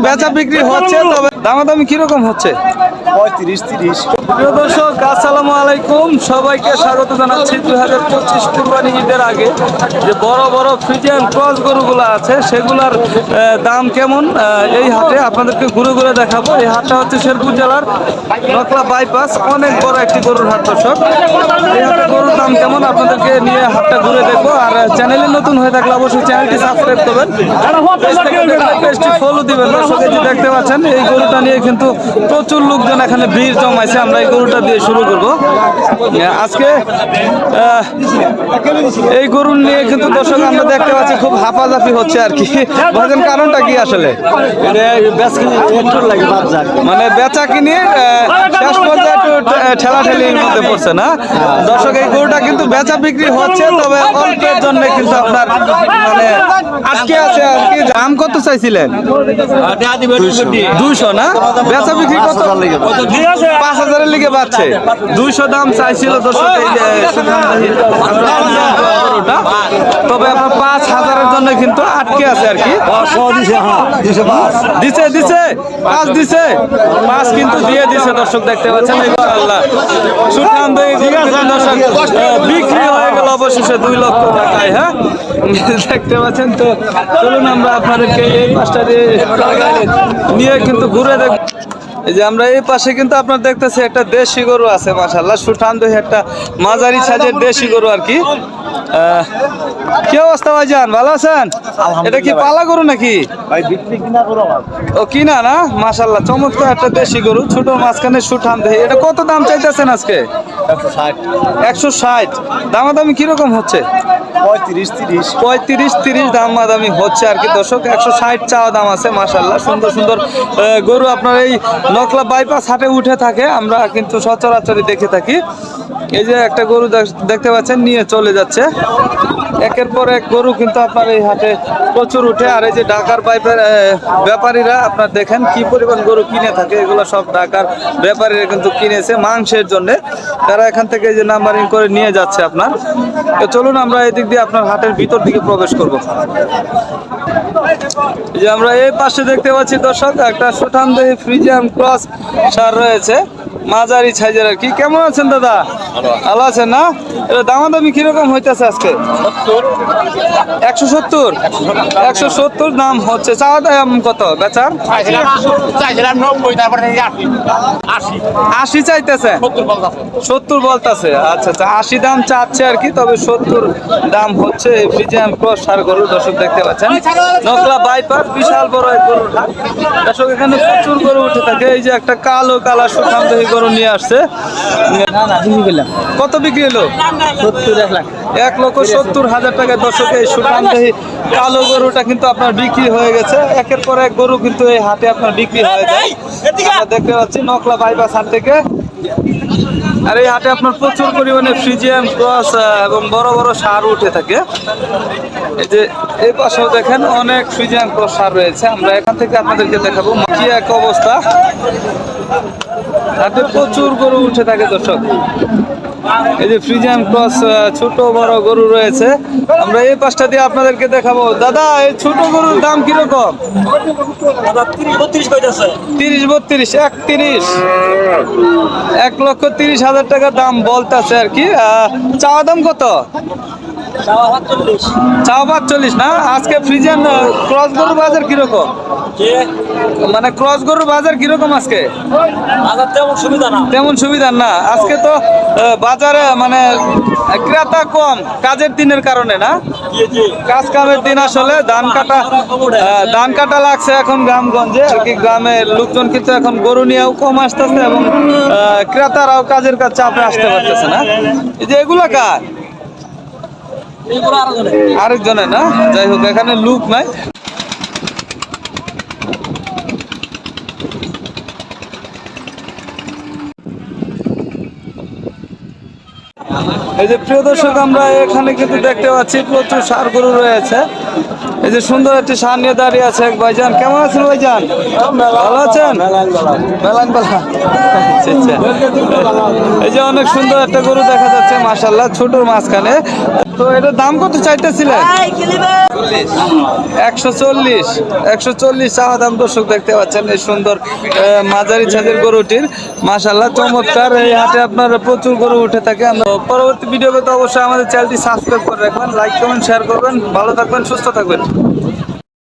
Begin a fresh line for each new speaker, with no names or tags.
বেচা বিক্রি হচ্ছে তবে দামাদামি কীরকম হচ্ছে?
পঁয়ত্রিশ তিরিশ।
প্রিয় দর্শক আসসালামু আলাইকুম। সবাইকে স্বাগত জানাচ্ছি। দুই হাজার পঁচিশ কুরবানি ঈদের আগে যে বড় বড় ফ্রিজিয়ান ক্রস গরুগুলো আছে সেগুলার দাম কেমন? এই হাটে আপনাদেরকে ঘুরে ঘুরে দেখাবো। এই হাটটা হচ্ছে শেরপুর জেলার নকলা বাইপাস অনেক বড় একটি গরুর হাট দর্শক। এই হাটে গরুর দাম কেমন? আপনাদেরকে নিয়ে হাটটা ঘুরে দেখব। আর চ্যানেলে নতুন হয়ে থাকলে অবশ্যই চ্যানেলটি সাবস্ক্রাইব করবেন। পেজটি ফলো দিবেন। দর্শক এই যে দেখতে পাচ্ছেন এই গরুটা নিয়ে কিন্তু প্রচুর লোকজন এখানে ভিড় জমাইছে। আমরা এই গরুটা দিয়ে শুরু করব। আজকে এই গরু নিয়ে কিন্তু দর্শক আমরা দেখতে পাচ্ছি খুব হাফাজাফি হচ্ছে আর কি। ভাবেন কারণটা কি আসলে? মানে বেচা কিনে শেষ পর্যায়ে একটু ঠেলাঠেলির মধ্যে পড়ছে না? দর্শক এই গরুটা কিন্তু বেচা বিক্রি হচ্ছে তবে অল্পের জন্য কিন্তু আপনার মানে আজকে আছে আর কি। দাম কত চাইছিলেন? দুইশো না? বেচা বিক্রি কত? পাঁচ হাজারের লিগে পাচ্ছে দুইশো দাম চাইছিল তো সুধানবাহী গরুটা তবে আপনার পাঁচ হাজারের জন্য কিন্তু আটকে আছে আর কি। দিছে দিছে পাঁচ। দিছে পাঁচ কিন্তু দিয়ে দিছে দর্শক দেখতে পাচ্ছেন ইনশাআল্লাহ। সুঠান দর্শক বিক্রি হয়ে গেল অবশেষে দুই লক্ষ টাকায় হ্যাঁ? দেখতে পাচ্ছেন তো চলুন আমরা আপনাদেরকে এই পাঁচটা দিয়ে নিয়ে কিন্তু ঘুরে দেখ এই যে আমরা এই পাশে কিন্তু আপনার দেখতেছি একটা দেশি গরু আছে মাশাল্লাহ সুঠান একটা মাঝারি সাইজের দেশি গরু আর কি। কি অবস্থা ভাইজান? ভালো আছেন? এটা কি পালা গরু নাকি?
ভাই
ও কিনা না? মাশাল্লাহ চমৎকার একটা দেশি গরু ছোট মাঝখানে সুঠাম দেহে। এটা কত দাম চাইতেছেন আজকে?
একশো ষাট।
দামাদামি কীরকম হচ্ছে?
পঁয়ত্রিশ তিরিশ।
দাম দামি হচ্ছে আর কি। দর্শক একশো ষাট চাওয়া দাম আছে মাশাল্লাহ সুন্দর সুন্দর গরু আপনার এই নকলা বাইপাস হাটে উঠে থাকে। আমরা কিন্তু সচরাচরই দেখে থাকি। এই যে একটা গরু দেখ- দেখতে পাচ্ছেন, নিয়ে চলে যাচ্ছে। একের পর এক গরু কিন্তু আপনার এই হাটে প্রচুর উঠে। আর এই যে ঢাকার ব্যাপারীরা আপনার দেখেন কি পরিমাণ গরু কিনে থাকে। এগুলো সব ঢাকার ব্যাপারীরা কিন্তু কিনেছে মাংসের জন্য। তারা এখান থেকে যে নাম্বারিং করে নিয়ে যাচ্ছে আপনার। তো চলুন আমরা এদিক দিয়ে আপনার হাটের ভিতর দিকে প্রবেশ করব। যে আমরা এই পাশে দেখতে পাচ্ছি দর্শক, একটা সুঠাম দেহি ফ্রিজিয়াম ক্রস সার রয়েছে। মাঝারি সাইজের আর কি। কেমন আছেন দাদা? ভালো আছেন, না? এটা দামাদামি কীরকম হইতেছে আজকে? একশো সত্তর? একশো সত্তর দাম হচ্ছে। চাওয়া দাম কত? বেচার
আশি
চাইতেছে।
সত্তর বলতাছে।
আচ্ছা আচ্ছা আশি দাম চাচ্ছে আর কি, তবে সত্তর দাম হচ্ছে ফ্রিজিয়ান ক্রস সার গরু দর্শক দেখতে পাচ্ছেন। নকলা বাইপাস, বিশাল বড় এক গরু দর্শক, এখানে প্রচুর গরু উঠে থাকে। এই যে একটা কালো কালা দেহি গরু নিয়ে আসছে।
না না
কত বিক্রি হলো?
সত্তর এক লাখ
এক লক্ষ সত্তর হাজার টাকা দর্শকে এই সুঠাম কালো গরুটা কিন্তু আপনার বিক্রি হয়ে গেছে। একের পর এক গরু কিন্তু এই হাটে আপনার বিক্রি হয়ে যায়। আমরা দেখতে পাচ্ছি নকলা বাইপাস হাট থেকে। আর এই হাটে আপনার প্রচুর পরিমাণে ফ্রিজিয়ান ক্রস এবং বড় বড় সার উঠে থাকে। এই যে এই পাশেও দেখেন অনেক ফ্রিজিয়ান ক্রস সার রয়েছে। আমরা এখান থেকে আপনাদেরকে দেখাবো কি এক অবস্থা। হাটে প্রচুর গরু উঠে থাকে দর্শক। এই যে ফ্রিজিয়ান ক্রস ছোট বড় গরু রয়েছে। আমরা এই পাশটা দিয়ে আপনাদেরকে দেখাবো। দাদা এই ছোট গরুর দাম কীরকম? তিরিশ বত্রিশ এক তিরিশ এক লক্ষ তিরিশ হাজার টাকা দাম বলতেছে আর কি। চাওয়া দাম কত? চাওয়া পাঁচচল্লিশ না? আজকে ফ্রিজিয়ান ক্রস গরুর বাজার কীরকম? মানে ক্রস গরুর বাজার কীরকম আজকে?
তেমন সুবিধা না।
তেমন সুবিধা না। আজকে তো বাজারে মানে ক্রেতা কম কাজের দিনের কারণে না? কাজ কামের দিন আসলে ধান কাটা ধান কাটা লাগছে এখন গ্রামগঞ্জে। আর কি গ্রামের লোকজন কিন্তু এখন গরু নিয়েও কম আসতেছে এবং ক্রেতারাও কাজের কাজ চাপে আসতে পারতেছে না। এই যে এগুলা কার? আরেকজনের, না? যাই হোক, এখানে লুক নাই। এই যে প্রিয় দর্শক, আমরা এখানে কিন্তু দেখতে পাচ্ছি প্রচুর সার গরু রয়েছে। এই যে সুন্দর একটি সার নিয়ে দাঁড়িয়ে আছে এক ভাইজান। কেমন আছেন ভাইজান? ভালো আছেন? আচ্ছা আচ্ছা। এই যে অনেক সুন্দর একটা গরু দেখা যাচ্ছে মাশাল্লাহ ছোটর মাঝখানে। তো এটার দাম কত চাইতেছিলেন? একশো চল্লিশ। একশো চল্লিশ চাওয়া দাম দর্শক দেখতে পাচ্ছেন এই সুন্দর মাঝারি ছাদের গরুটির। মাশাল্লাহ চমৎকার। এই হাটে আপনার প্রচুর গরু উঠে থাকে। আমরা পরবর্তী ভিডিও পেতে অবশ্যই আমাদের চ্যানেলটি সাবস্ক্রাইব করে রাখবেন লাইক কমেন্ট শেয়ার করবেন। ভালো থাকবেন সুস্থ থাকবেন। Thank you.